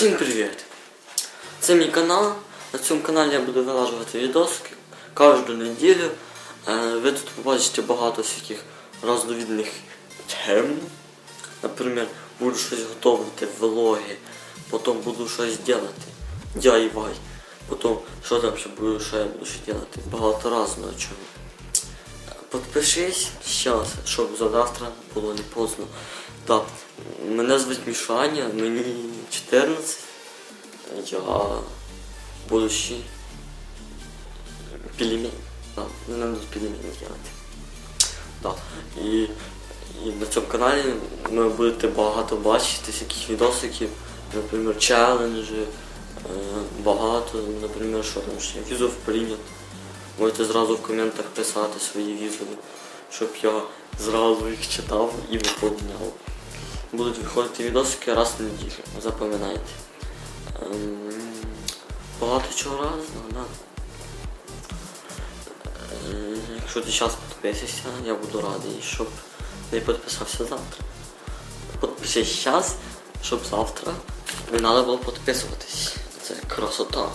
Всім привіт! Це мій канал. На цьому каналі я буду вилажувати відоски кожну неділю. Е, Ви тут побачите багато всяких різновидних тем. Наприклад, буду щось готувати, влоги, потім буду щось робити. DIY. Потім, що там ще буду, що я буду ще робити. Багато разного чого. Подпишись зараз, щоб за завтра було не поздно. Так, мене звуть Мішаня, мені 14. Я будущий пельмень. Да, мене будуть пельмені делати. Да. І, і на цьому каналі ви будете багато бачити всяких відосиків, наприклад, челенджі, е, багато, наприклад, що там ще візов прийнят. Можете зразу в коментах писати свої візови, щоб я зразу їх читав і виповняв. Будуть виходити відосики раз на неділю, запам'ятайте. Ем, багато чого разного, да. Е, Якщо ти зараз підписуєшся, я буду радий, щоб не підписався завтра. Підпишись зараз, щоб завтра не треба було підписуватись. Це красота.